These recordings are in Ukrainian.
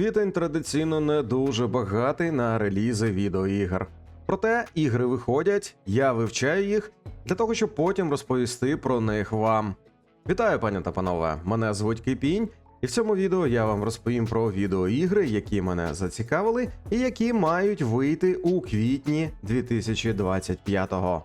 Квітень традиційно не дуже багатий на релізи відеоігр. Проте ігри виходять, я вивчаю їх для того, щоб потім розповісти про них вам. Вітаю, пані та панове! Мене звуть Кипінь, і в цьому відео я вам розповім про відеоігри, які мене зацікавили, і які мають вийти у квітні 2025-го.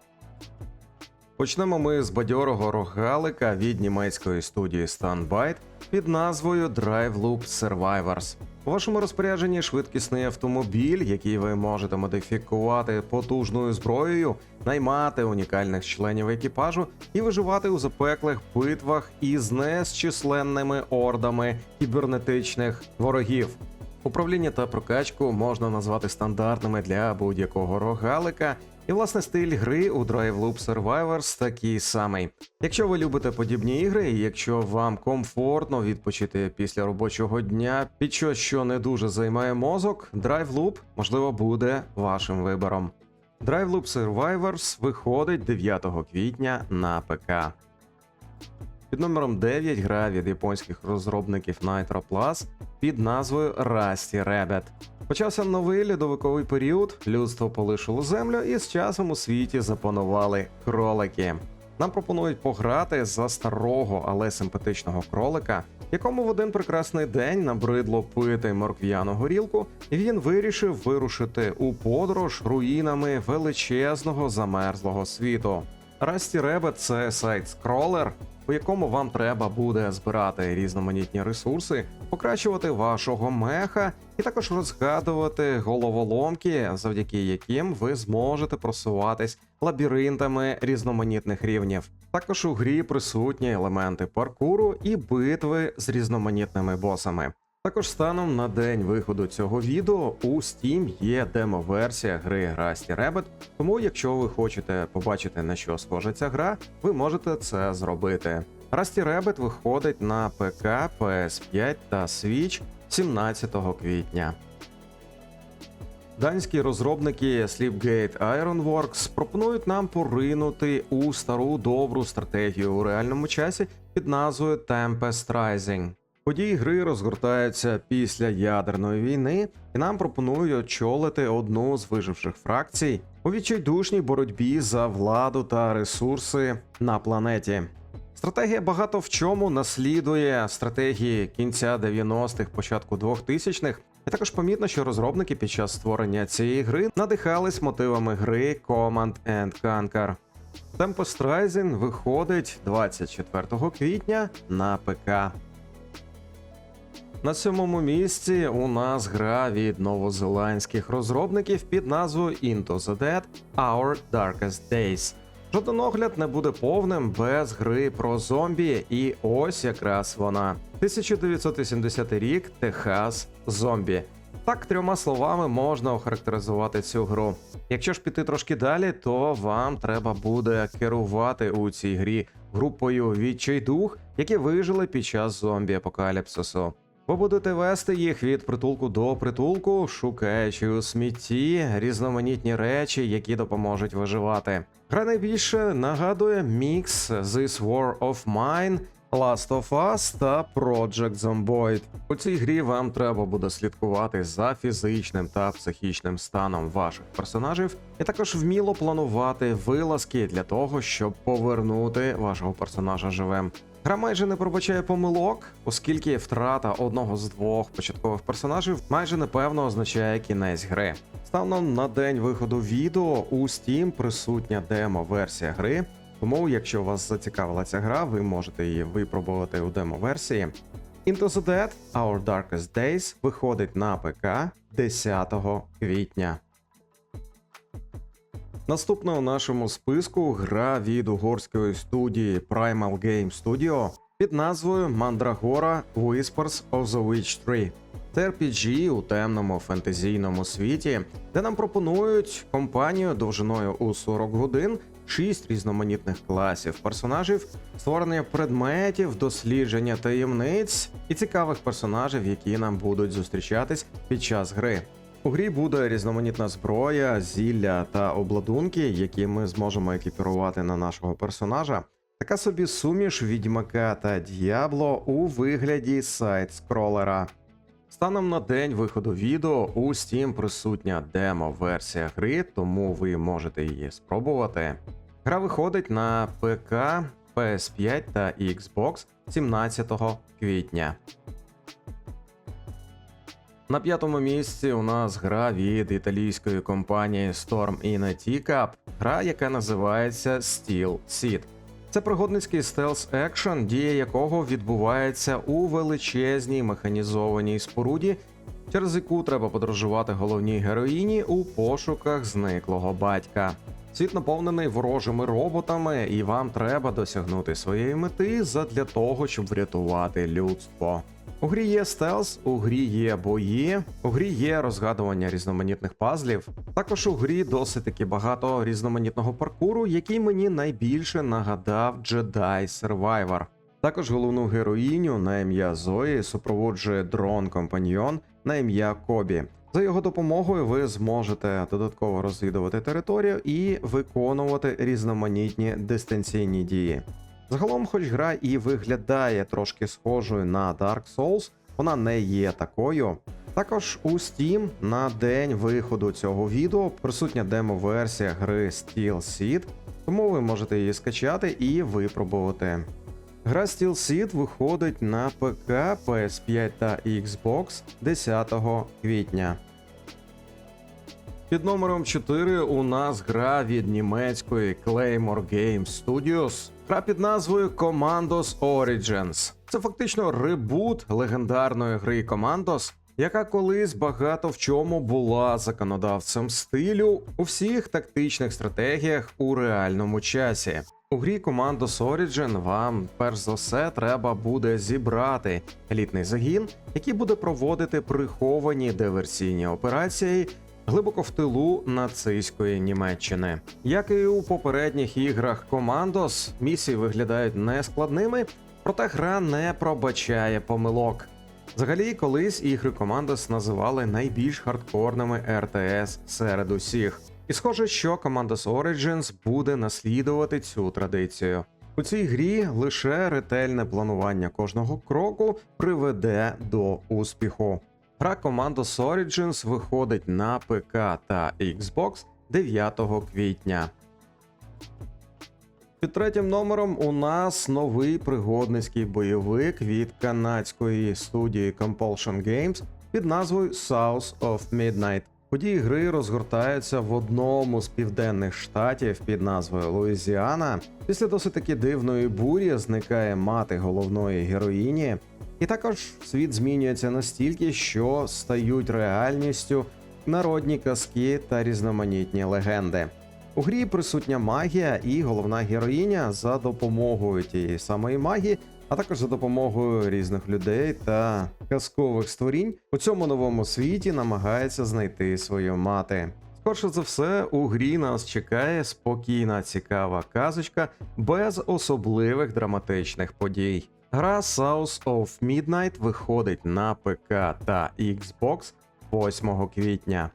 Почнемо ми з бадьорого рогалика від німецької студії Standbyte під назвою Drive Loop Survivors. У вашому розпорядженні швидкісний автомобіль, який ви можете модифікувати потужною зброєю, наймати унікальних членів екіпажу і виживати у запеклих битвах із незчисленними ордами кібернетичних ворогів. Управління та прокачку можна назвати стандартними для будь-якого рогалика, і власне стиль гри у Drive Loop Survivors такий самий. Якщо ви любите подібні ігри, і якщо вам комфортно відпочити після робочого дня під щось, що не дуже займає мозок, Drive Loop, можливо, буде вашим вибором. Drive Loop Survivors виходить 9 квітня на ПК. Під номером 9 гра від японських розробників Nitro Plus під назвою Rusty Rabbit. Почався новий льодовиковий період, людство полишило землю, і з часом у світі запанували кролики. Нам пропонують пограти за старого, але симпатичного кролика, якому в один прекрасний день набридло пити моркв'яну горілку, і він вирішив вирушити у подорож руїнами величезного замерзлого світу. Расті Ребет це сайт-скролер, у якому вам треба буде збирати різноманітні ресурси, покращувати вашого меха і також розгадувати головоломки, завдяки яким ви зможете просуватись лабіринтами різноманітних рівнів. Також у грі присутні елементи паркуру і битви з різноманітними босами. Також станом на день виходу цього відео у Steam є демо-версія гри Rusty Rabbit, тому якщо ви хочете побачити на що схожа ця гра, ви можете це зробити. Rusty Rabbit виходить на ПК, PS5 та Switch 17 квітня. Данські розробники Sleepgate Ironworks пропонують нам поринути у стару добру стратегію у реальному часі під назвою Tempest Rising. Події гри розгортаються після ядерної війни, і нам пропонують очолити одну з виживших фракцій у відчайдушній боротьбі за владу та ресурси на планеті. Стратегія багато в чому наслідує стратегії кінця 90-х, початку 2000-х. І також помітно, що розробники під час створення цієї гри надихались мотивами гри Command and Conquer. Tempest Rising виходить 24 квітня на ПК. На сьомому місці у нас гра від новозеландських розробників під назвою Into the Dead Our Darkest Days. Жоден огляд не буде повним без гри про зомбі, і ось якраз вона. 1980 рік Техас Зомбі. Так, трьома словами можна охарактеризувати цю гру. Якщо ж піти трошки далі, то вам треба буде керувати у цій грі групою відчайдух, які вижили під час зомбі-апокаліпсису. Ви будете вести їх від притулку до притулку, шукаючи у смітті різноманітні речі, які допоможуть виживати. Гра найбільше нагадує мікс This War of Mine, Last of Us та Project Zomboid. У цій грі вам треба буде слідкувати за фізичним та психічним станом ваших персонажів, і також вміло планувати вилазки для того, щоб повернути вашого персонажа живим. Гра майже не пробачає помилок, оскільки втрата одного з двох початкових персонажів майже напевно означає кінець гри. Станом на день виходу відео у Steam присутня демо-версія гри. Тому, якщо вас зацікавила ця гра, ви можете її випробувати у демо-версії. Into the Dead Our Darkest Days виходить на ПК 10 квітня. Наступна у нашому списку гра від угорської студії Primal Game Studio під назвою Mandragora Whispers of the Witch 3. Це RPG у темному фентезійному світі, де нам пропонують компанію довжиною у 40 годин, 6 різноманітних класів персонажів, створення предметів, дослідження таємниць і цікавих персонажів, які нам будуть зустрічатись під час гри. У грі буде різноманітна зброя, зілля та обладунки, які ми зможемо екіпірувати на нашого персонажа. Така собі суміш відьмака та діабло у вигляді сайт-скролера. Станом на день виходу відео у Steam присутня демо-версія гри, тому ви можете її спробувати. Гра виходить на ПК, PS5 та Xbox 17 квітня. На п'ятому місці у нас гра від італійської компанії Storm in a Teacup, гра, яка називається Steel Seed. Це пригодницький стелс екшен, дія якого відбувається у величезній механізованій споруді, через яку треба подорожувати головній героїні у пошуках зниклого батька. Світ наповнений ворожими роботами, і вам треба досягнути своєї мети задля того, щоб врятувати людство. У грі є стелс, у грі є бої, у грі є розгадування різноманітних пазлів. Також у грі досить таки багато різноманітного паркуру, який мені найбільше нагадав Jedi Survivor. Також головну героїню на ім'я Зої супроводжує дрон-компаньйон на ім'я Кобі. За його допомогою ви зможете додатково розвідувати територію і виконувати різноманітні дистанційні дії. Загалом, хоч гра і виглядає трошки схожою на Dark Souls, вона не є такою. Також у Steam на день виходу цього відео присутня демо-версія гри Steel Seed, тому ви можете її скачати і випробувати. Гра Steel Seed виходить на ПК, PS5 та Xbox 10 квітня. Під номером 4 у нас гра від німецької Claymore Games Studios. Гра під назвою Commandos Origins. Це фактично ребут легендарної гри Commandos, яка колись багато в чому була законодавцем стилю у всіх тактичних стратегіях у реальному часі. У грі Commandos Origin вам перш за все треба буде зібрати елітний загін, який буде проводити приховані диверсійні операції глибоко в тилу нацистської Німеччини. Як і у попередніх іграх Commandos, місії виглядають нескладними, проте гра не пробачає помилок. Взагалі, колись ігри Commandos називали найбільш хардкорними РТС серед усіх. І схоже, що Commandos Origins буде наслідувати цю традицію. У цій грі лише ретельне планування кожного кроку приведе до успіху. Гра Commandos Origins виходить на ПК та Xbox 9 квітня. Під третім номером у нас новий пригодницький бойовик від канадської студії Compulsion Games під назвою South of Midnight. Події гри розгортаються в одному з південних штатів під назвою Луїзіана. Після досить таки дивної бурі зникає мати головної героїні. І також світ змінюється настільки, що стають реальністю народні казки та різноманітні легенди. У грі присутня магія, і головна героїня за допомогою тієї самої магії, а також за допомогою різних людей та казкових створінь у цьому новому світі намагається знайти свою мати. Скорше за все, у грі нас чекає спокійна, цікава казочка без особливих драматичних подій. Гра South of Midnight виходить на ПК та Xbox 8 квітня.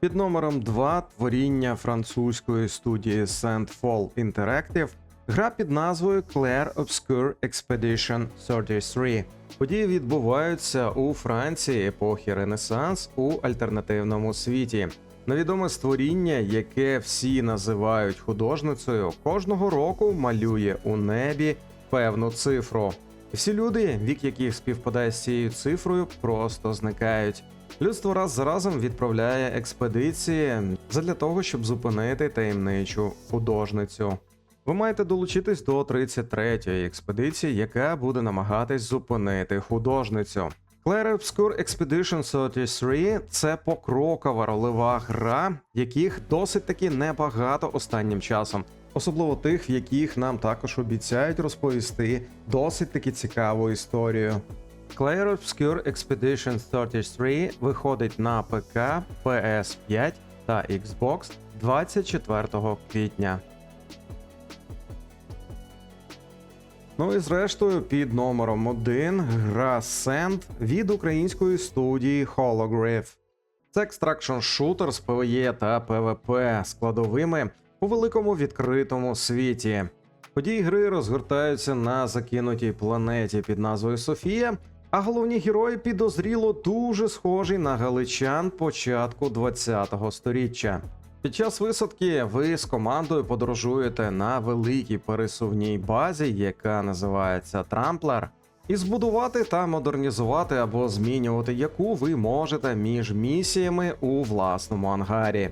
Під номером 2 творіння французької студії Sandfall Interactive гра під назвою Claire Obscure Expedition 33. Події відбуваються у Франції епохи Ренесанс у альтернативному світі. Невідоме створіння, яке всі називають художницею, кожного року малює у небі певну цифру. Всі люди, вік яких співпадає з цією цифрою, просто зникають. Людство раз за разом відправляє експедиції задля того, щоб зупинити таємничу художницю. Ви маєте долучитись до 33-ї експедиції, яка буде намагатись зупинити художницю. Clair Obscure Expedition 33 – це покрокова ролева гра, яких досить таки небагато останнім часом, особливо тих, в яких нам також обіцяють розповісти досить таки цікаву історію. Clair Obscure Expedition 33 виходить на ПК, PS5 та Xbox 24 квітня. Ну і зрештою, під номером 1 гра Sand від української студії Holograph. Це екстракшн шутер з PvE та PvP складовими у великому відкритому світі. Події гри розгортаються на закинутій планеті під назвою Софія, А головні герої підозріло дуже схожі на галичан початку 20-го сторіччя. Під час висадки ви з командою подорожуєте на великій пересувній базі, яка називається Трамплер, і збудувати та модернізувати або змінювати яку ви можете між місіями у власному ангарі.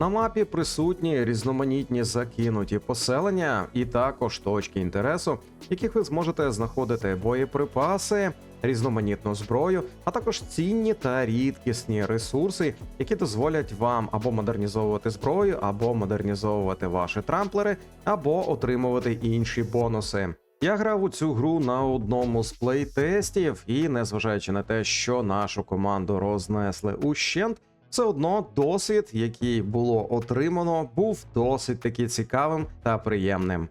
На мапі присутні різноманітні закинуті поселення і також точки інтересу, яких ви зможете знаходити боєприпаси, різноманітну зброю, а також цінні та рідкісні ресурси, які дозволять вам або модернізовувати зброю, або модернізовувати ваші трамплери, або отримувати інші бонуси. Я грав у цю гру на одному з плейтестів, і незважаючи на те, що нашу команду рознесли ущент, все одно досвід, який було отримано, був досить таки цікавим та приємним.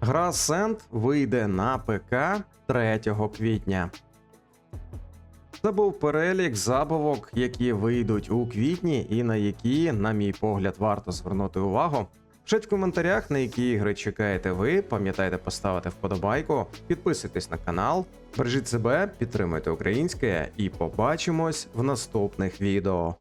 Гра Сент вийде на ПК 3 квітня. Це був перелік забавок, які вийдуть у квітні, і на які, на мій погляд, варто звернути увагу. Пишіть в коментарях, на які ігри чекаєте ви. Пам'ятайте поставити вподобайку, підписуйтесь на канал, бережіть себе, підтримуйте українське і побачимось в наступних відео.